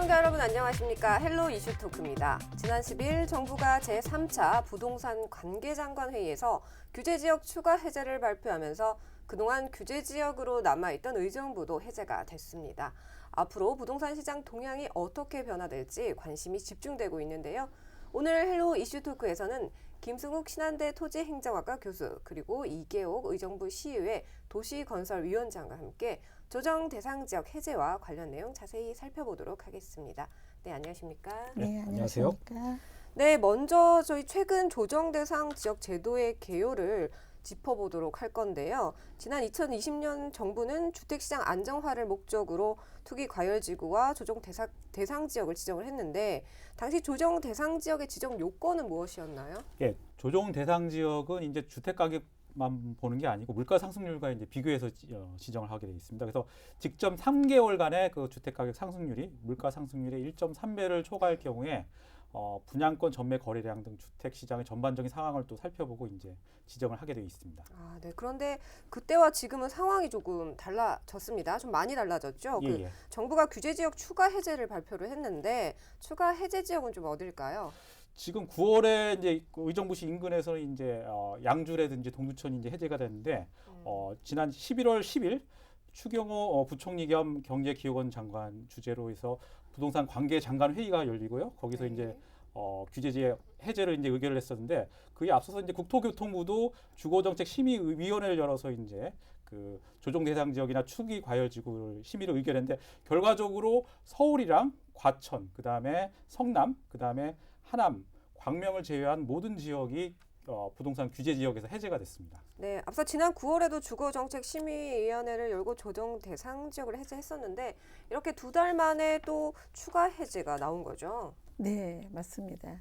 시청자 여러분 안녕하십니까 헬로 이슈 토크입니다. 지난 10일 정부가 제3차 부동산 관계장관 회의에서 규제 지역 추가 해제를 발표하면서 그동안 규제 지역으로 남아있던 의정부도 해제가 됐습니다. 앞으로 부동산 시장 동향이 어떻게 변화될지 관심이 집중되고 있는데요. 오늘 헬로 이슈 토크에서는 김승욱 신한대 토지행정학과 교수 그리고 이계옥 의정부 시의회 도시건설위원장과 함께 조정 대상 지역 해제와 관련 내용 자세히 살펴보도록 하겠습니다. 네, 안녕하십니까? 네, 네, 안녕하세요. 네, 먼저 저희 최근 조정 대상 지역 제도의 개요를 짚어보도록 할 건데요. 지난 2020년 정부는 주택시장 안정화를 목적으로 투기 과열지구와 조정 대상, 대상 지역을 지정을 했는데 당시 조정 대상 지역의 지정 요건은 무엇이었나요? 예, 조정 대상 지역은 이제 주택 가격 만 보는 게 아니고 물가 상승률과 이제 비교해서 지, 어, 지정을 하게 되어 있습니다. 그래서 직접 3개월간의 그 주택 가격 상승률이 물가 상승률의 1.3배를 초과할 경우에 어, 분양권 전매 거래량 등 주택 시장의 전반적인 상황을 또 살펴보고 이제 지정을 하게 되어 있습니다. 아, 네. 그런데 그때와 지금은 상황이 조금 달라졌습니다. 좀 많이 달라졌죠. 예, 그 예. 정부가 규제 지역 추가 해제를 발표를 했는데 추가 해제 지역은 좀 어딜까요? 지금 9월에 이제 그 의정부시 인근에서는 이제 어, 양주라든지 동두천이 이제 해제가 됐는데 어, 지난 11월 10일 추경호 어, 부총리 겸 경제기획원 장관 주재로 해서 부동산 관계 장관 회의가 열리고요. 거기서 네. 이제 어, 규제지의 해제를 이제 의결을 했었는데 그에 앞서서 이제 국토교통부도 주거정책 심의위원회를 열어서 이제 그 조정 대상 지역이나 추기 과열 지구를 심의를 의결했는데 결과적으로 서울이랑 과천, 그 다음에 성남, 그 다음에 하남, 광명을 제외한 모든 지역이 어, 부동산 규제 지역에서 해제가 됐습니다. 네, 앞서 지난 9월에도 주거정책 심의위원회를 열고 조정 대상 지역을 해제했었는데 이렇게 두 달 만에 또 추가 해제가 나온 거죠. 네, 맞습니다.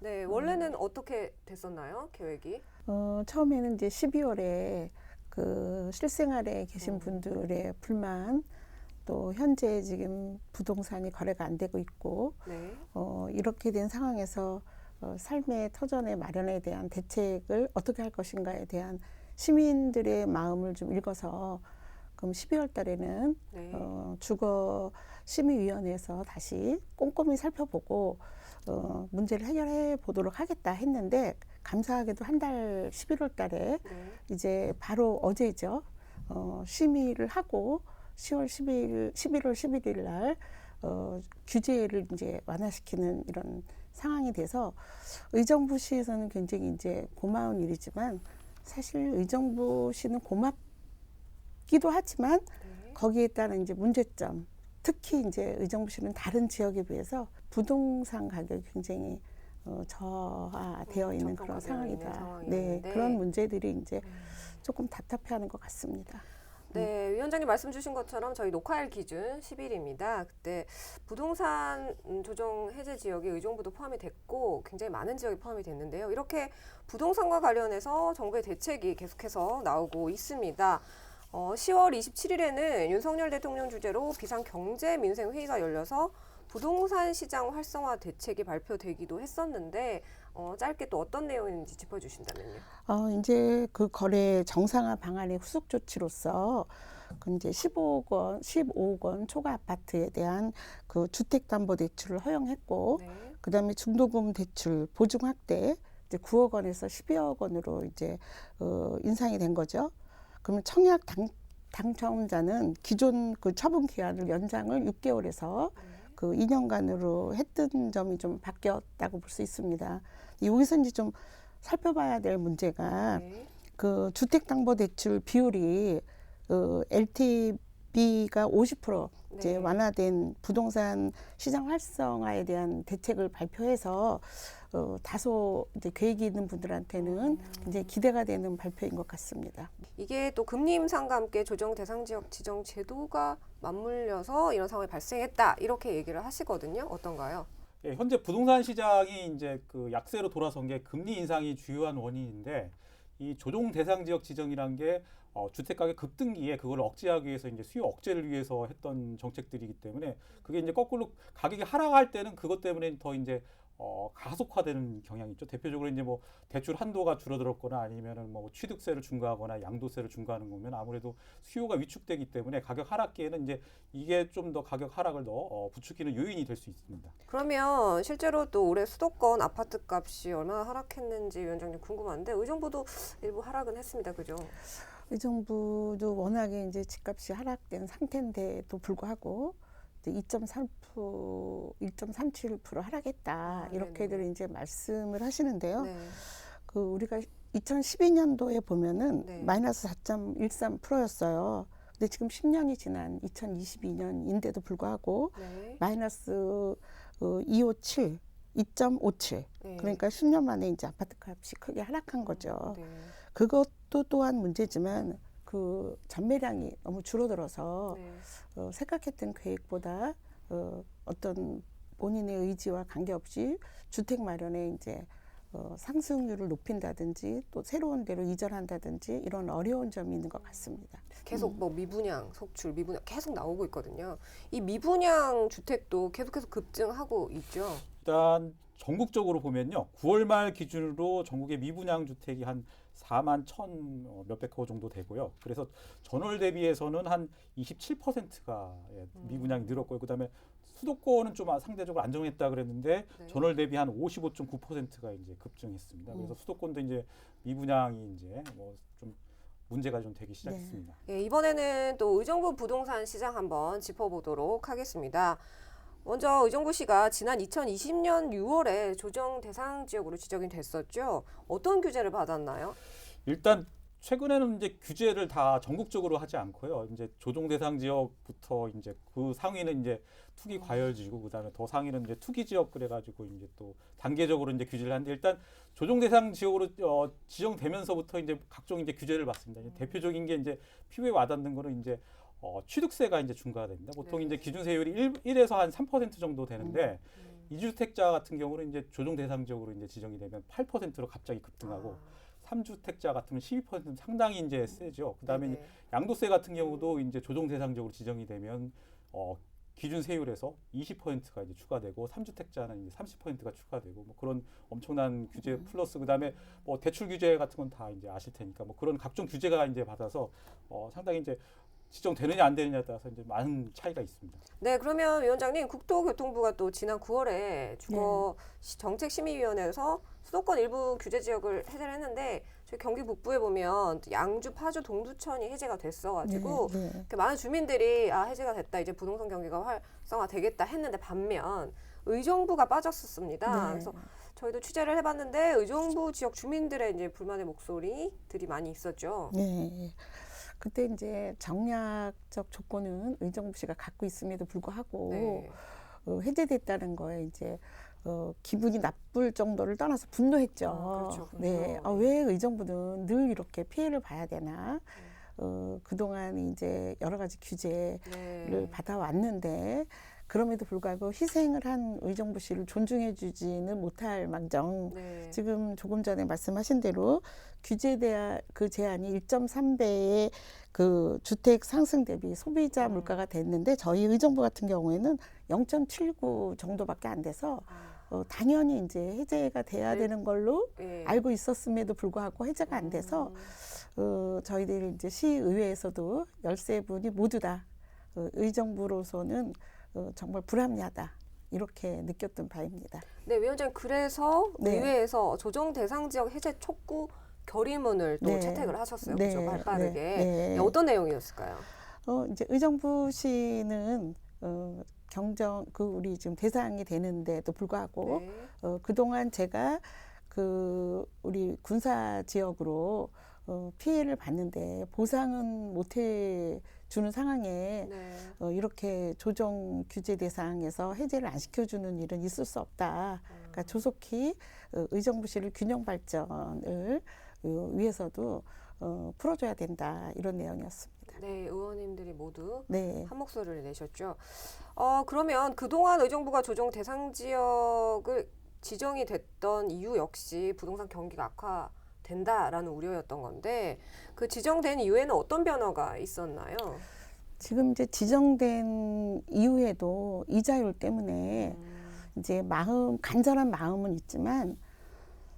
네, 원래는 어떻게 됐었나요? 계획이? 어, 처음에는 이제 12월에 그 실생활에 계신 음. 분들의 불만 또 현재 지금 부동산이 거래가 안 되고 있고 네. 어, 이렇게 된 상황에서 어, 삶의 터전의 마련에 대한 대책을 어떻게 할 것인가에 대한 시민들의 마음을 좀 읽어서 그럼 12월 달에는 네. 어, 주거 심의위원회에서 다시 꼼꼼히 살펴보고 어, 문제를 해결해 보도록 하겠다 했는데 감사하게도 한 달 11월 달에 네. 이제 바로 어제죠. 어, 심의를 하고 10월 10일, 11월 11일 날 어, 규제를 이제 완화시키는 이런 상황이 돼서 의정부시에서는 굉장히 이제 고마운 일이지만 사실 의정부시는 고맙기도 하지만 네. 거기에 따른 이제 문제점 특히 이제 의정부시는 다른 지역에 비해서 부동산 가격이 굉장히 어, 저하되어 음, 있는 그런 상황이다. 네, 상황이었는데. 그런 문제들이 이제 조금 답답해하는 것 같습니다. 네, 위원장님 말씀 주신 것처럼 저희 녹화일 기준 10일입니다. 그때 부동산 음, 조정 해제 지역에 의정부도 포함이 됐고 굉장히 많은 지역이 포함이 됐는데요. 이렇게 부동산과 관련해서 정부의 대책이 계속해서 나오고 있습니다. 어, 10월 27일에는 윤석열 대통령 주재로 비상 경제 민생 회의가 열려서 부동산 시장 활성화 대책이 발표되기도 했었는데 어, 짧게 또 어떤 내용인지 짚어주신다면요. 어, 이제 그 거래 정상화 방안의 후속 조치로서 그 이제 15억 원, 15억 원 초과 아파트에 대한 그 주택담보대출을 허용했고, 네. 그다음에 중도금 대출 보증 확대 이제 9억 원에서 12억 원으로 이제 어, 인상이 된 거죠. 그러면 청약 당, 당첨자는 기존 그 처분 기한을 연장을 6개월에서 그 2년간으로 했던 점이 좀 바뀌었다고 볼 수 있습니다. 여기서 이제 좀 살펴봐야 될 문제가 네. 그 주택담보대출 비율이 어, LTV가 50% 이제 네. 완화된 부동산 시장 활성화에 대한 대책을 발표해서 어, 다소 이제 계획이 있는 분들한테는 음. 이제 기대가 되는 발표인 것 같습니다. 이게 또 금리 인상과 함께 조정 대상 지역 지정 제도가 맞물려서 이런 상황이 발생했다 이렇게 얘기를 하시거든요. 어떤가요? 예, 현재 부동산 시장이 이제 그 약세로 돌아선 게 금리 인상이 주요한 원인인데 이 조정 대상 지역 지정이란 게 어, 주택 가격 급등기에 그걸 억제하기 위해서 이제 수요 억제를 위해서 했던 정책들이기 때문에 그게 이제 거꾸로 가격이 하락할 때는 그것 때문에 더 이제 어, 가속화되는 경향이 있죠. 대표적으로 이제 뭐 대출 한도가 줄어들었거나 아니면은 뭐 취득세를 중과하거나 양도세를 중과하는 거면 아무래도 수요가 위축되기 때문에 가격 하락기에는 이제 이게 좀 더 가격 하락을 더 어, 부추기는 요인이 될 수 있습니다. 그러면 실제로 또 올해 수도권 아파트 값이 얼마나 하락했는지 위원장님 궁금한데 의정부도 일부 하락은 했습니다. 그죠? 의정부도 워낙에 이제 집값이 하락된 상태인데도 불구하고 2.3% 1.37% 하락했다 아, 이렇게들 네네. 이제 말씀을 하시는데요. 네. 그 우리가 2012년도에 보면은 네. 마이너스 4.13%였어요. 근데 지금 10년이 지난 2022년인데도 불구하고 네. 마이너스 어, 257, 2.57. 네. 그러니까 10년 만에 이제 아파트 값이 크게 하락한 거죠. 네. 그것도 또한 문제지만 그 전매량이 너무 줄어들어서 네. 어, 생각했던 계획보다 어, 어떤 본인의 의지와 관계없이 주택 마련에 이제 어, 상승률을 높인다든지 또 새로운 데로 이전한다든지 이런 어려운 점이 있는 것 같습니다. 계속 뭐 미분양, 속출, 미분양 계속 나오고 있거든요. 이 미분양 주택도 계속해서 급증하고 있죠. 일단 전국적으로 보면요. 9월 말 기준으로 전국의 미분양 주택이 한 4만 1천 어, 몇백 호 정도 되고요. 그래서 전월 대비해서는 한 27%가 예, 미분양이 늘었고요. 그다음에 수도권은 좀 상대적으로 안정했다 그랬는데 네. 전월 대비 한 55.9%가 이제 급증했습니다. 그래서 수도권도 이제 미분양이 이제 뭐좀 문제가 좀 되기 시작했습니다. 예, 이번에는 또 의정부 부동산 시장 한번 짚어보도록 하겠습니다. 먼저 의정부 시가 지난 2020년 6월에 조정 대상 지역으로 지정이 됐었죠. 어떤 규제를 받았나요? 일단 최근에는 이제 규제를 다 전국적으로 하지 않고요. 이제 조정 대상 지역부터 이제 그 상위는 이제 투기 과열 지구, 그다음에 더 상위는 이제 투기 지역 그래 가지고 이제 또 단계적으로 이제 규제를 하는데 일단 조정 대상 지역으로 어, 지정되면서부터 이제 각종 이제 규제를 받습니다. 이제 대표적인 게 이제 피부에 와닿는 거는 이제 어, 취득세가 이제 중과됩니다. 보통 네. 이제 기준 세율이 1, 1에서 한 3% 정도 되는데 이주택자 같은 경우는 이제 조정 대상 지역으로 이제 지정이 되면 8%로 갑자기 급등하고 삼주택자 같으면 12% 상당히 이제 세죠. 그다음에 이제 네네. 양도세 같은 경우도 이제 조정 대상적으로 지정이 되면 어 기준 세율에서 20%가 이제 추가되고 삼주택자는 이제 30%가 추가되고 뭐 그런 엄청난 규제 플러스 그다음에 뭐 대출 규제 같은 건 다 이제 아실 테니까 뭐 그런 각종 규제가 이제 받아서 어 상당히 이제 지정되느냐 안 되느냐에 따라서 이제 많은 차이가 있습니다. 네, 그러면 위원장님 국토교통부가 또 지난 9월에 주거 시- 정책심의위원회에서 수도권 일부 규제 지역을 해제를 했는데 저희 경기 북부에 보면 양주, 파주, 동두천이 해제가 됐어가지고 네, 네. 많은 주민들이 아 해제가 됐다 이제 부동산 경기가 활성화 되겠다 했는데 반면 의정부가 빠졌었습니다. 네. 그래서 저희도 취재를 해봤는데 의정부 지역 주민들의 이제 불만의 목소리들이 많이 있었죠. 네. 그때 이제 정략적 조건은 의정부시가 갖고 있음에도 불구하고 네. 어, 해제됐다는 거에 이제 어, 기분이 나쁠 정도를 떠나서 분노했죠. 아, 그렇죠. 네. 분노. 아, 왜 의정부는 늘 이렇게 피해를 봐야 되나? 어, 그동안 이제 여러 가지 규제를 네. 받아왔는데 그럼에도 불구하고 희생을 한 의정부시를 존중해 주지는 못할 망정 네. 지금 조금 전에 말씀하신 대로 규제 대한 그 제한이 1.3배의 그 주택 상승 대비 소비자 음. 물가가 됐는데 저희 의정부 같은 경우에는 0.79 정도밖에 안 돼서 아, 어, 당연히 이제 해제가 돼야 네. 되는 걸로 예. 알고 있었음에도 불구하고 해제가 안 돼서 음. 어, 저희들 이제 시의회에서도 13분이 모두 다 어, 의정부로서는 어, 정말 불합리하다 이렇게 느꼈던 바입니다. 네, 위원장님 그래서 네. 의회에서 조정 대상 지역 해제 촉구 결의문을 또 네. 채택을 하셨어요. 네, 그렇죠? 발빠르게. 네, 네. 네, 어떤 내용이었을까요? 어, 이제 의정부시는 어, 경정 그 우리 지금 대상이 되는데도 불구하고 네. 어, 그동안 제가 그 우리 군사 지역으로 어, 피해를 봤는데 보상은 못해 주는 상황에 네. 어, 이렇게 조정 규제 대상에서 해제를 안 시켜주는 일은 있을 수 없다. 그러니까 조속히 어, 의정부시를 균형 발전을 어, 위해서도 어, 풀어줘야 된다 이런 내용이었습니다. 네, 의원님들이 모두 네. 한 목소리를 내셨죠. 어, 그러면 그동안 의정부가 조정 대상 지역을 지정이 됐던 이유 역시 부동산 경기가 악화 된다라는 우려였던 건데 그 지정된 이후에는 어떤 변화가 있었나요? 지금 이제 지정된 이후에도 이자율 때문에 음, 이제 마음 간절한 마음은 있지만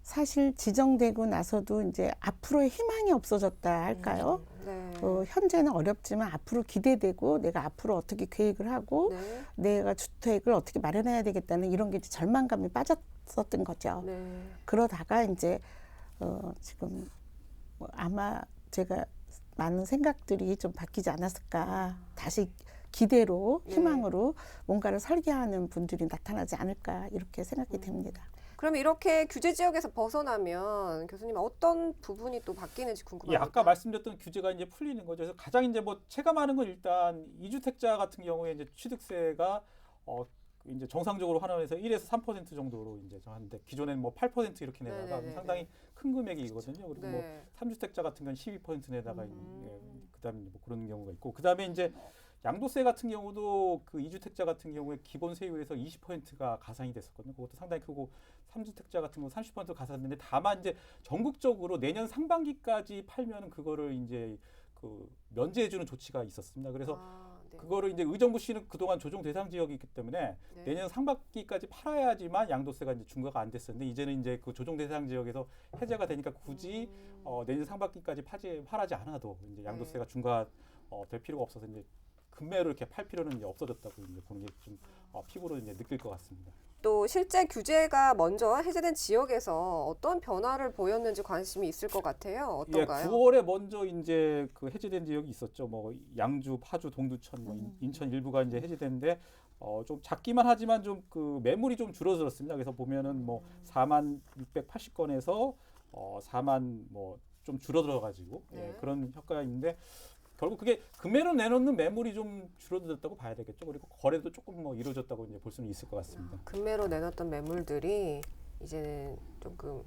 사실 지정되고 나서도 이제 앞으로의 희망이 없어졌다 할까요? 네. 어, 현재는 어렵지만 앞으로 기대되고 내가 앞으로 어떻게 계획을 하고 네. 내가 주택을 어떻게 마련해야 되겠다는 이런 게 절망감이 빠졌었던 거죠. 네. 그러다가 이제 어, 지금 뭐 아마 제가 많은 생각들이 좀 바뀌지 않았을까 다시 기대로 네. 희망으로 뭔가를 설계하는 분들이 나타나지 않을까 이렇게 생각이 됩니다. 그럼 이렇게 규제 지역에서 벗어나면 교수님 어떤 부분이 또 바뀌는지 예, 궁금합니다. 아까 말씀드렸던 규제가 이제 풀리는 거죠. 그래서 가장 이제 뭐 체감하는 건 일단 이주택자 같은 경우에 이제 취득세가 어 이제 정상적으로 환원해서 1에서 3% 정도로 이제 하는데 기존에는 뭐8% 이렇게 내다가 네네네네. 상당히 큰 금액이거든요. 그리고 뭐 네. 3주택자 같은 건12% 내다가 음. 예, 그다음에 뭐 그런 경우가 있고 그다음에 이제 양도세 같은 경우도 그 이주택자 같은 경우에 기본 세율에서 20%가 가산이 됐었거든요. 그것도 상당히 크고 3주택자 같은 경우 30% 가산됐는데 다만 이제 전국적으로 내년 상반기까지 팔면은 그거를 이제 그 면제해 주는 조치가 있었습니다. 그래서 아, 네. 그거를 이제 의정부 시는 그동안 조정 대상 지역이기 때문에 네. 내년 상반기까지 팔아야지만 양도세가 이제 중과가 안 됐었는데 이제는 이제 그 조정 대상 지역에서 해제가 되니까 굳이 음. 어, 내년 상반기까지 파지 팔하지 않아도 이제 네. 양도세가 중과 어, 될 필요가 없어서 이제 금매로 이렇게 팔 필요는 이제 없어졌다고 이제 보는 게좀 어, 피부로 이제 느낄 것 같습니다. 또 실제 규제가 먼저 해제된 지역에서 어떤 변화를 보였는지 관심이 있을 것 같아요. 예, 어떤가요? 9월에 먼저 이제 그 해제된 지역이 있었죠. 뭐 양주, 파주, 동두천, 뭐 인- 인천 일부가 이제 해제됐는데 어, 좀 작기만 하지만 좀 그 매물이 좀 줄어들었습니다. 그래서 보면은 뭐 4만 680건에서 어, 4만 뭐 좀 줄어들어 가지고 예, 네. 그런 효과가 있는데 결국 그게 금매로 내놓는 매물이 좀 줄어들었다고 봐야 되겠죠. 그리고 거래도 조금 뭐 이루어졌다고 이제 볼 수는 있을 것 같습니다. 금매로 내놨던 매물들이 이제는 조금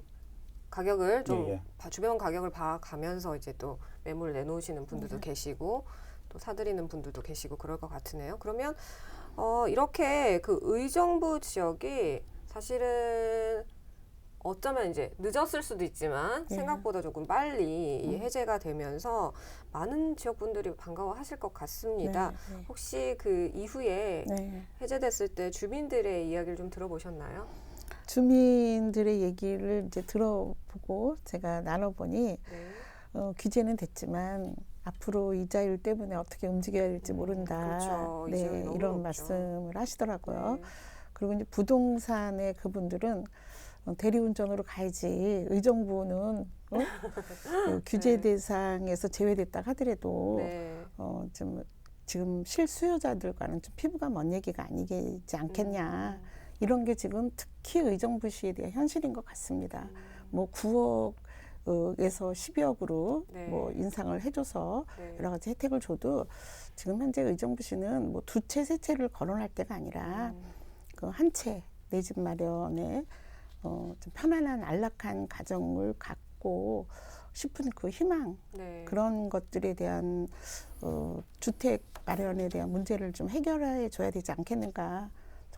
가격을 좀 예, 예. 봐- 주변 가격을 봐가면서 이제 또 매물을 내놓으시는 분들도 네. 계시고 또 사들이는 분들도 계시고 그럴 것 같으네요. 그러면 어, 이렇게 그 의정부 지역이 사실은 어쩌면 이제 늦었을 수도 있지만 네. 생각보다 조금 빨리 이 음. 해제가 되면서 많은 지역 분들이 반가워하실 것 같습니다. 네, 혹시 그 이후에 네. 네. 해제됐을 때 주민들의 이야기를 좀 들어보셨나요? 주민들의 얘기를 이제 들어보고 제가 나눠보니 네. 어, 규제는 됐지만 앞으로 이자율 때문에 어떻게 움직여야 될지 음, 모른다. 그렇죠. 네, 이런. 말씀을 하시더라고요. 네. 그리고 이제 부동산의 그분들은 어, 대리운전으로 가야지 의정부는 어? 그 규제 네. 대상에서 제외됐다 하더라도 네. 어, 좀 지금 실수요자들과는 좀 피부가 먼 얘기가 아니겠지 않겠냐. 음. 이런 게 지금 특히 의정부 시에 대한 현실인 것 같습니다. 음. 뭐 9억 에서 12억으로 네. 뭐 인상을 해줘서 네. 여러 가지 혜택을 줘도 지금 현재 의정부 시는 뭐 두 채, 세 채를 거론할 때가 아니라 음. 그한 채 내 집 마련에 어, 좀 편안한 안락한 가정을 갖고 싶은 그 희망 네. 그런 것들에 대한 어, 주택 마련에 대한 문제를 좀 해결해 줘야 되지 않겠는가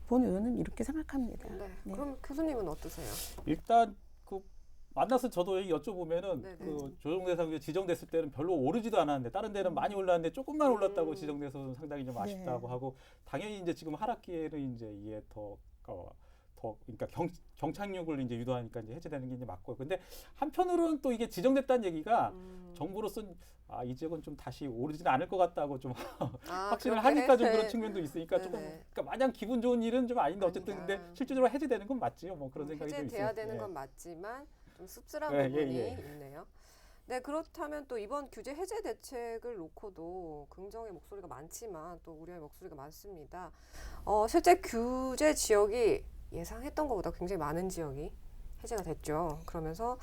본 의원은 이렇게 생각합니다. 네. 네. 그럼 교수님은 어떠세요? 일단 그 만나서 저도 여쭤보면은 네네. 그 조정 대상에 지정됐을 때는 별로 오르지도 않았는데 다른 데는 많이 올랐는데 조금만 올랐다고 음. 지정돼서 상당히 좀 아쉽다고 네. 하고 당연히 이제 지금 하락기에는 이제 이게 더 어, 더 그러니까 경, 경착륙을 이제 유도하니까 이제 해제되는 게 이제 맞고요. 근데 한편으로는 또 이게 지정됐다는 얘기가 음. 정부로서는 아, 이 지역은 좀 다시 오르지는 않을 것 같다고 좀 아, 확신을 하니까 좀 해- 그런 측면도 있으니까 조금 네네. 그러니까 마냥 기분 좋은 일은 좀 아닌데 어쨌든 아니다. 근데 실질적으로 해제되는 건 맞지요. 뭐 그런 음, 생각이 좀 해제돼야 있어요. 되는 예. 건 맞지만 좀 씁쓸한 예, 예, 부분이 예. 있네요. 네 그렇다면 또 이번 규제 해제 대책을 놓고도 긍정의 목소리가 많지만 또 우려의 목소리가 많습니다. 어, 실제 규제 지역이 예상했던 것보다 굉장히 많은 지역이 해제가 됐죠. 그러면서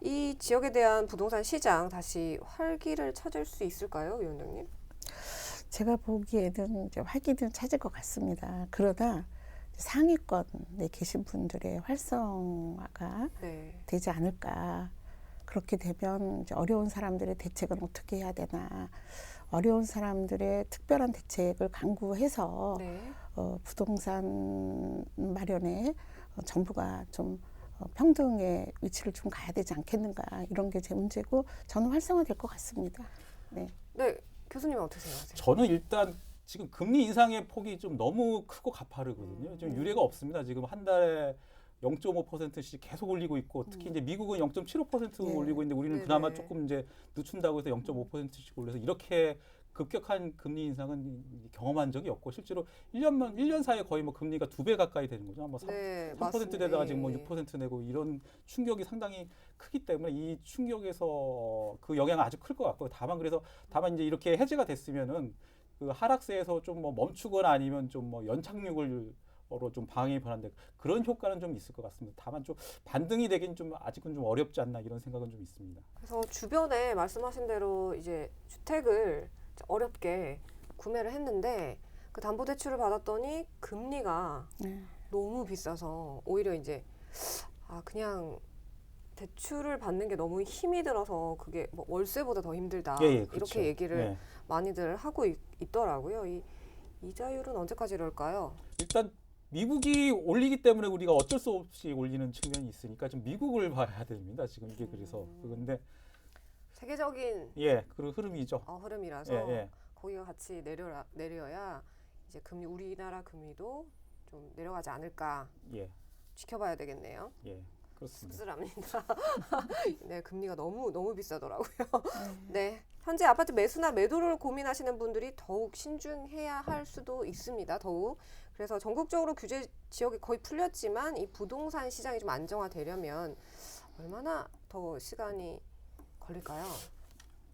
이 지역에 대한 부동산 시장 다시 활기를 찾을 수 있을까요, 위원장님? 제가 보기에는 이제 활기는 찾을 것 같습니다. 그러다 상위권에 계신 분들의 활성화가 네. 되지 않을까. 그렇게 되면 이제 어려운 사람들의 대책은 어떻게 해야 되나. 어려운 사람들의 특별한 대책을 강구해서 네. 어, 부동산 마련에 어, 정부가 좀 어, 평등의 위치를 좀 가야 되지 않겠는가 이런 게 제 문제고 저는 활성화될 것 같습니다. 네. 네, 교수님 어떠세요? 저는 일단 지금 금리 인상의 폭이 좀 너무 크고 가파르거든요. 음. 지금 유례가 없습니다. 지금 한 달에 0.5%씩 계속 올리고 있고 특히 이제 미국은 0.75% 네. 올리고 있는데 우리는 음. 네네. 그나마 조금 이제 늦춘다고 해서 0.5%씩 올려서 이렇게 급격한 금리 인상은 경험한 적이 없고 실제로 1년만 1년 사이에 거의 뭐 금리가 두 배 가까이 되는 거죠. 뭐 3, 네, 3% 되다가 지금 뭐 예. 6% 내고 이런 충격이 상당히 크기 때문에 이 충격에서 그 영향은 아주 클 것 같고 다만 그래서 다만 이제 이렇게 해제가 됐으면은 그 하락세에서 좀 뭐 멈추거나 아니면 좀 뭐 연착륙을 어 로좀 방향이 변한데 그런 효과는 좀 있을 것 같습니다. 다만 좀 반등이 되긴 좀 아직은 좀 어렵지 않나 이런 생각은 좀 있습니다. 그래서 주변에 말씀하신 대로 이제 주택을 어렵게 구매를 했는데 그 담보대출을 받았더니 금리가 네. 너무 비싸서 오히려 이제 아 그냥 대출을 받는 게 너무 힘이 들어서 그게 뭐 월세보다 더 힘들다 예, 예, 그렇죠. 이렇게 얘기를 예. 많이들 하고 있, 더라고요이 이자율은 언제까지 이럴까요? 일단 미국이 올리기 때문에 우리가 어쩔 수 없이 올리는 측면이 있으니까 좀 미국을 봐야 됩니다. 지금 이게 그래서 음. 그건데 세계적인 예, 그 흐름이죠. 어, 흐름이라서 예, 예. 거기가 같이 내려 내려야 이제 금리 우리나라 금리도 좀 내려가지 않을까 예, 지켜봐야 되겠네요. 예. 그렇습니다. 씁쓸합니다. 네, 금리가 너무 너무 비싸더라고요. 네, 현재 아파트 매수나 매도를 고민하시는 분들이 더욱 신중해야 할 수도 있습니다. 더욱 그래서 전국적으로 규제 지역이 거의 풀렸지만 이 부동산 시장이 좀 안정화되려면 얼마나 더 시간이 걸릴까요?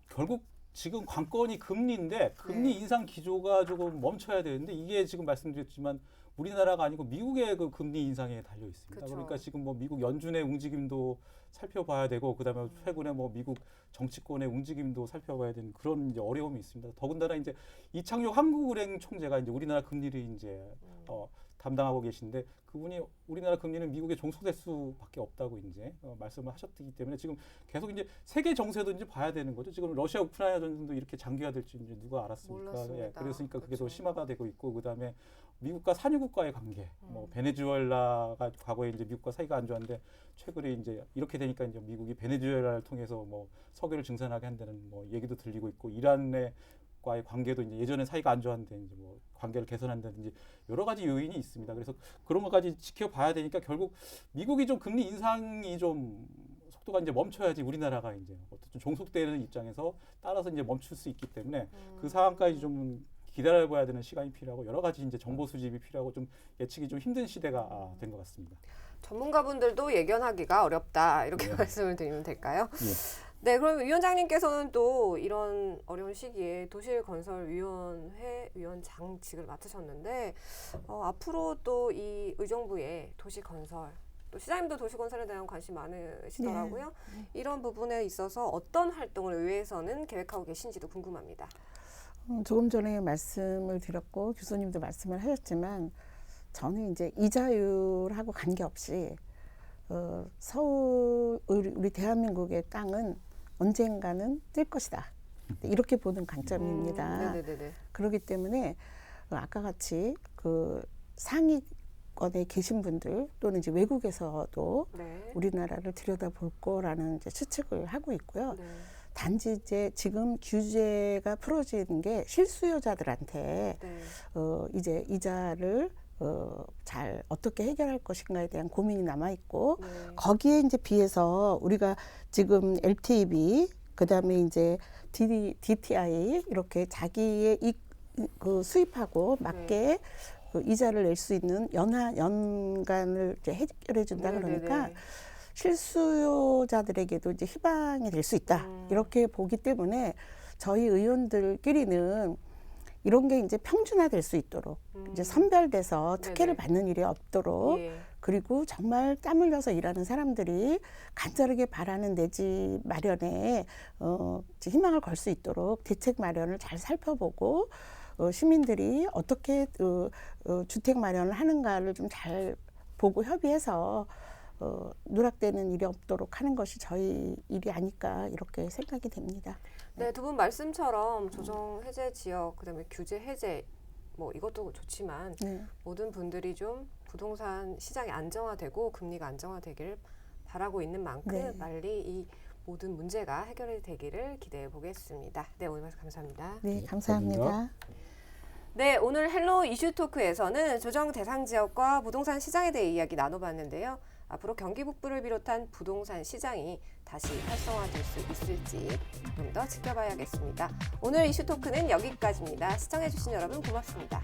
결국 지금 관건이 금리인데 금리 네. 인상 기조가 조금 멈춰야 되는데 이게 지금 말씀드렸지만 우리나라가 아니고 미국의 그 금리 인상에 달려 있습니다. 그쵸. 그러니까 지금 뭐 미국 연준의 움직임도 살펴봐야 되고 그다음에 최근에 뭐 미국 정치권의 움직임도 살펴봐야 되는 그런 이제 어려움이 있습니다. 더군다나 이제 이창용 한국은행 총재가 이제 우리나라 금리를 이제 음. 어, 담당하고 계신데 그분이 우리나라 금리는 미국에 종속될 수밖에 없다고 이제 어, 말씀을 하셨기 때문에 지금 계속 이제 세계 정세도 이제 봐야 되는 거죠. 지금 러시아 우크라이나 전쟁도 이렇게 장기화될 줄 이제 누가 알았습니까? 몰랐습니다. 예, 그랬으니까 그게 더 그쵸. 심화가 되고 있고 그다음에 미국과 산유국과의 관계, 뭐 음. 베네수엘라가 과거에 이제 미국과 사이가 안 좋았는데 최근에 이제 이렇게 되니까 이제 미국이 베네수엘라를 통해서 뭐 석유를 증산하게 한다는 뭐 얘기도 들리고 있고 이란의 과의 관계도 이제 예전에 사이가 안 좋았는데 이제 뭐 관계를 개선한다든지 여러 가지 요인이 있습니다. 그래서 그런 것까지 지켜봐야 되니까 결국 미국이 좀 금리 인상이 좀 속도가 이제 멈춰야지 우리나라가 이제 어쨌든 종속되는 입장에서 따라서 이제 멈출 수 있기 때문에 그 상황까지 좀 기다려봐야 되는 시간이 필요하고 여러 가지 이제 정보 수집이 필요하고 좀 예측이 좀 힘든 시대가 된 것 같습니다. 전문가분들도 예견하기가 어렵다 이렇게 네. 말씀을 드리면 될까요? 예. 네, 그럼 위원장님께서는 또 이런 어려운 시기에 도시건설위원회 위원장직을 맡으셨는데 어, 앞으로 또 이 의정부의 도시건설 또 시장님도 도시건설에 대한 관심 많으시더라고요. 이런 부분에 있어서 어떤 활동을 의회에서는 계획하고 계신지도 궁금합니다. 음, 조금 전에 말씀을 드렸고 교수님도 말씀을 하셨지만 저는 이제 이자율하고 관계없이 어, 서울 우리, 대한민국의 땅은 언젠가는 뜰 것이다 이렇게 보는 관점입니다. 음. 그렇기 때문에 어, 아까 같이 그 상위권에 계신 분들 또는 이제 외국에서도 네. 우리나라를 들여다볼 거라는 이제 추측을 하고 있고요. 네. 단지 이제 지금 규제가 풀어지는 게 실수요자들한테 네. 어 이제 이자를 어 잘 어떻게 해결할 것인가에 대한 고민이 남아 있고 네. 거기에 이제 비해서 우리가 지금 LTV 그다음에 이제 D, DTI 이렇게 자기의 이, 그 수입하고 맞게 그 이자를 낼 수 있는 연하 연간을 이제 해결해 준다 그러니까 네 네 네. 실수요자들에게도 이제 희망이 될 수 있다 음. 이렇게 보기 때문에 저희 의원들끼리는 이런 게 이제 평준화 될 수 있도록 이제 음. 선별돼서 특혜를 네네. 받는 일이 없도록 예. 그리고 정말 땀 흘려서 일하는 사람들이 간절하게 바라는 내 집 마련에 어, 이제 희망을 걸 수 있도록 대책 마련을 잘 살펴보고 어, 시민들이 어떻게 어, 어, 주택 마련을 하는가를 좀 잘 보고 협의해서 어, 누락되는 일이 없도록 하는 것이 저희 일이 아닐까 이렇게 생각이 됩니다. 네, 두 분 말씀처럼 조정 해제 지역, 그다음에 규제 해제 뭐 이것도 좋지만 네. 모든 분들이 좀 부동산 시장이 안정화되고 금리가 안정화되기를 바라고 있는 만큼 네. 빨리 이 모든 문제가 해결이 되기를 기대해 보겠습니다. 네, 오늘 말씀 감사합니다. 네, 네, 감사합니다. 감사합니다. 네, 오늘 헬로 이슈 토크에서는 조정 대상 지역과 부동산 시장에 대해 이야기 나눠봤는데요. 앞으로 경기 북부를 비롯한 부동산 시장이 다시 활성화될 수 있을지 좀 더 지켜봐야겠습니다. 오늘 이슈 토크는 여기까지입니다. 시청해주신 여러분 고맙습니다.